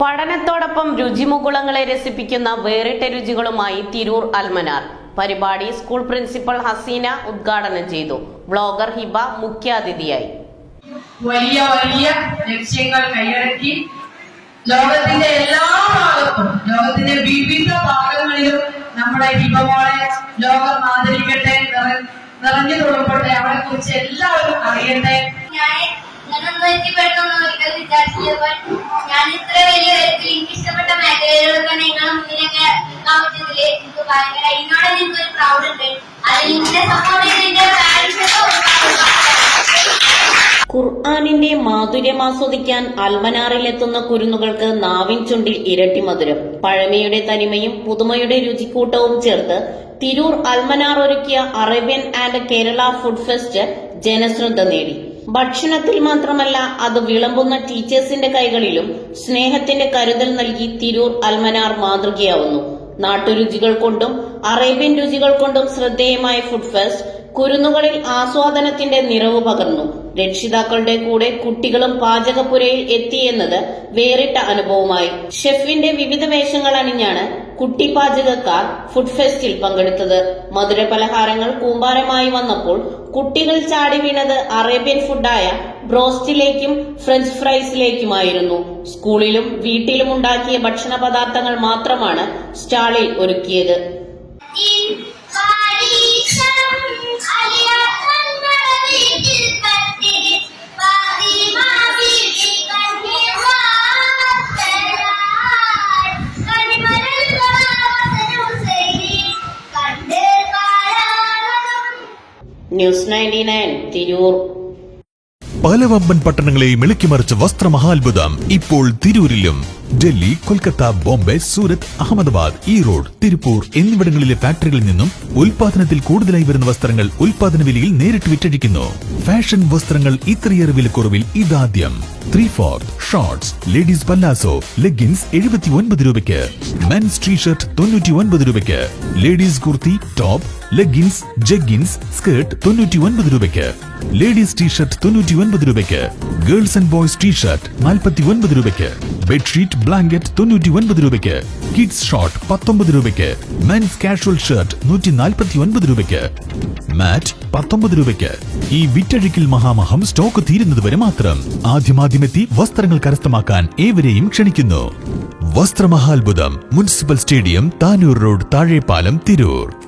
പഠനത്തോടൊപ്പം രുചിമുകുളങ്ങളെ രസിപ്പിക്കുന്ന വേറിട്ട രുചികളുമായി തിരൂർ അൽമനാർ. പരിപാടി സ്കൂൾ പ്രിൻസിപ്പൽ ഹസീന ഉദ്ഘാടനം ചെയ്തു. ബ്ലോഗർ ഹിബ മുഖ്യാതിഥിയായി. വലിയ വലിയ ലക്ഷ്യങ്ങൾ കൈയടക്കി ലോകത്തിന്റെ എല്ലാ ഭാഗത്തും ലോകത്തിന്റെ വിവിധ ഭാഗങ്ങളിലും നമ്മുടെ ഹിബമോളെ ലോകം ആദരിക്കട്ടെ നിറ- നിറഞ്ഞു തുറപ്പട്ടെ അവളെ കുറിച്ച് എല്ലാവരും അറിയട്ടെ. ഞാൻ ഞാൻ ഇത്ര വലിയ ഇഷ്ടപ്പെട്ട പ്രൗഡ് ഉണ്ട്. സപ്പോർട്ട് ഖുർആാനിന്റെ മാധുര്യം ആസ്വദിക്കാൻ അൽമനാറിലെത്തുന്ന കുരുന്നുകൾക്ക് നാവിൻ ചുണ്ടിൽ ഇരട്ടി മധുരം. പഴമയുടെ തനിമയും പുതുമയുടെ രുചിക്കൂട്ടവും ചേർത്ത് തിരൂർ അൽമനാർ ഒരുക്കിയ Arabian and Kerala food fest ജനശ്രദ്ധ നേടി. ഭക്ഷണത്തിൽ മാത്രമല്ല അത് വിളമ്പുന്ന ടീച്ചേഴ്സിന്റെ കൈകളിലും സ്നേഹത്തിന്റെ കരുതൽ നൽകി തിരൂർ അൽമനാർ മാതൃകയാവുന്നു. നാട്ടുരുചികൾ കൊണ്ടും അറേബ്യൻ രുചികൾ കൊണ്ടും ശ്രദ്ധേയമായ ഫുഡ് ഫെസ്റ്റ് കുരുന്നുകളിൽ ആസ്വാദനത്തിന്റെ നിറവ് പകർന്നു. രക്ഷിതാക്കളുടെ കൂടെ കുട്ടികളും പാചകപ്പുരയിൽ എത്തിയെന്നത് വേറിട്ട അനുഭവമായി. ഷെഫിന്റെ വിവിധ വേഷങ്ങൾ അണിഞ്ഞാണ് കുട്ടി പാചകക്കാർ ഫുഡ് ഫെസ്റ്റിൽ പങ്കെടുത്തത്. മധുര പലഹാരങ്ങൾ കൂമ്പാരമായി വന്നപ്പോൾ കുട്ടികൾ ചാടി വീണത് അറേബ്യൻ ഫുഡായ ബ്രോസ്റ്റിലേക്കും ഫ്രഞ്ച് ഫ്രൈസിലേക്കുമായിരുന്നു സ്കൂളിലും വീട്ടിലും ഉണ്ടാക്കിയ ഭക്ഷണ പദാർത്ഥങ്ങൾ മാത്രമാണ് സ്റ്റാളിൽ ഒരുക്കിയത്. ന്യൂസ് നയന്റി നയൻ തിരൂർ പല വമ്പൻ പട്ടണങ്ങളെയും ഇളക്കിമറിച്ച വസ്ത്രമഹാത്ഭുതം ഇപ്പോൾ തിരൂരിലും. ഡൽഹി കൊൽക്കത്ത ബോംബെ സൂരത് അഹമ്മദാബാദ് ഈറോഡ് തിരുപ്പൂർ എന്നിവിടങ്ങളിലെ ഫാക്ടറികളിൽ നിന്നും ഉൽപാദനത്തിൽ കൂടുതലായി വരുന്ന വസ്ത്രങ്ങൾ ഉൽപാദന വിലയിൽ നേരിട്ട് വിറ്റഴിക്കുന്നു. ഫാഷൻ വസ്ത്രങ്ങൾ ഇത്രയേറെ വിലക്കുറവിൽ ഇതാദ്യം. Three fourth shorts ladies palazzo leggings എഴുപത്തി ഒൻപത് രൂപയ്ക്ക്. മെൻസ് ടീഷർട്ട് തൊണ്ണൂറ്റി ഒൻപത് രൂപയ്ക്ക്. Ladies kurti top leggings jeggings skirt തൊണ്ണൂറ്റി ഒൻപത് രൂപയ്ക്ക്. ലേഡീസ് ടീഷർട്ട് തൊണ്ണൂറ്റി ഒൻപത് രൂപയ്ക്ക്. ഗേൾസ് ആൻഡ് ബോയ്സ് ടീഷർട്ട് നാൽപ്പത്തി ഒൻപത് രൂപയ്ക്ക്. ബെഡ്ഷീറ്റ് ബ്ലാങ്കറ്റ് തൊണ്ണൂറ്റി ഒൻപത് രൂപയ്ക്ക്. കിഡ്സ് ഷോർട്ട് പത്തൊമ്പത് രൂപയ്ക്ക്. മെൻസ് കാഷ്വൽ ഷർട്ട് നൂറ്റി നാൽപ്പത്തി ഒൻപത് രൂപയ്ക്ക്. മാറ്റ് പത്തൊമ്പത് രൂപയ്ക്ക്. ഈ വിറ്റഴിക്കൽ മഹാമഹം സ്റ്റോക്ക് തീരുന്നതുവരെ മാത്രം. ആദ്യമാദ്യമെത്തി വസ്ത്രങ്ങൾ കരസ്ഥമാക്കാൻ ഏവരെയും ക്ഷണിക്കുന്നു. വസ്ത്രമഹാത്ഭുതം municipal stadium Tanur road Thazhepalam Tirur.